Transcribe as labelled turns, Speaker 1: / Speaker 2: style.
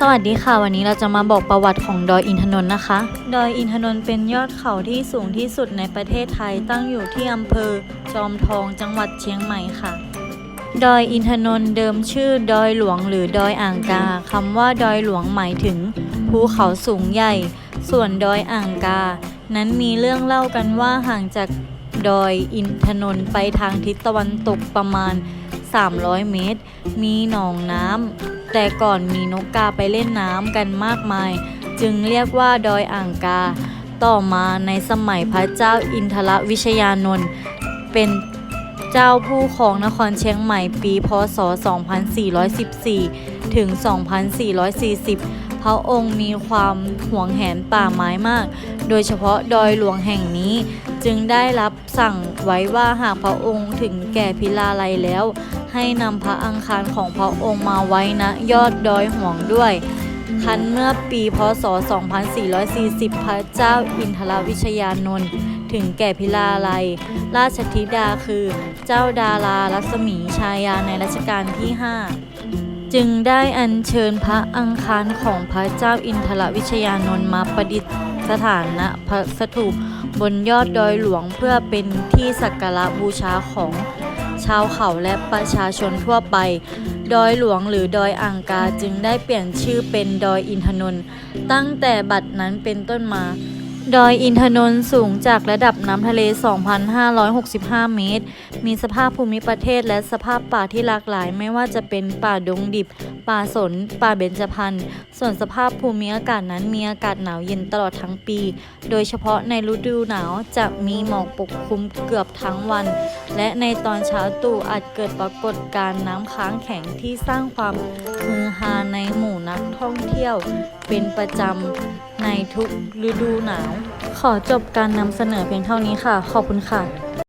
Speaker 1: สวัสดีค่ะ วันนี้เราจะมาบอกประวัติของดอยอินทนนท์นะคะ ดอยอินทนนท์เป็นยอดเขาที่สูงที่สุดในประเทศไทยตั้งอยู่ที่อำเภอ จอมทองจังหวัดเชียงใหม่ค่ะ ดอยอินทนนท์เดิมชื่อดอยหลวงหรือดอยอ่างกาคำว่าดอยหลวงหมายถึง ภูเขาสูงใหญ่ ส่วนดอยอ่างกา นั้นมีเรื่องเล่ากันว่าห่างจากดอยอินทนนท์ไปทางทิศตะวันตกประมาณ 300 เมตร มีหนองน้ำแต่ก่อนมีนกกาไปเล่นน้ำกันมากมาย จึงเรียกว่าดอยอ่างกา ต่อมาในสมัยพระเจ้าอินทรวิชยานนท์เป็นเจ้าผู้ของนครเชียงใหม่ปี พศ 2414 ถึง 2440พระองค์มีความห่วงแหนป่าไม้มาก โดยเฉพาะดอยหลวงแห่งนี้ จึงได้รับสั่งไว้ว่าหากพระองค์ถึงแก่พิลาลัยแล้ว ให้นำพระอังคารของพระองค์มาไว้ณยอดดอยห่วงด้วย คันเมื่อปีพศ 2440 พระเจ้าอินทรวิชยานนท์ถึงแก่พิลาลัย ราชธิดาคือเจ้าดารารัศมีชายาในรัชกาลที่ 5จึงได้อัญเชิญพระอังคารของพระเจ้าอินทรวิชยานนท์มาประดิษฐานณพระสถูปบนยอดดอยหลวงเพื่อเป็นที่สักการะบูชาของ ชาวเขาและประชาชนทั่วไป ดอยหลวงหรือดอยอ่างกาจึงได้เปลี่ยนชื่อเป็นดอยอินทนนท์ตั้งแต่บัดนั้นเป็นต้นมา ดอยอินทนนท์สูงจากระดับน้ำทะเล 2,565 เมตร มีสภาพภูมิประเทศและสภาพป่าที่หลากหลาย ไม่ว่าจะเป็นป่าดงดิบ ป่าสน ป่าเบญจพรรณ ส่วนสภาพภูมิอากาศนั้นมีอากาศหนาวเย็นตลอดทั้งปี โดยเฉพาะในฤดูหนาวจะมีหมอกปกคลุมเกือบทั้งวัน และในตอนเช้าตู่อาจเกิดปรากฏการณ์น้ำค้างแข็งที่สร้างความฮือฮาในหมู่นักท่องเที่ยวเป็นประจำ ในทุกฤดูหนาว ขอจบการนำเสนอเพียงเท่านี้ค่ะ ขอบคุณค่ะ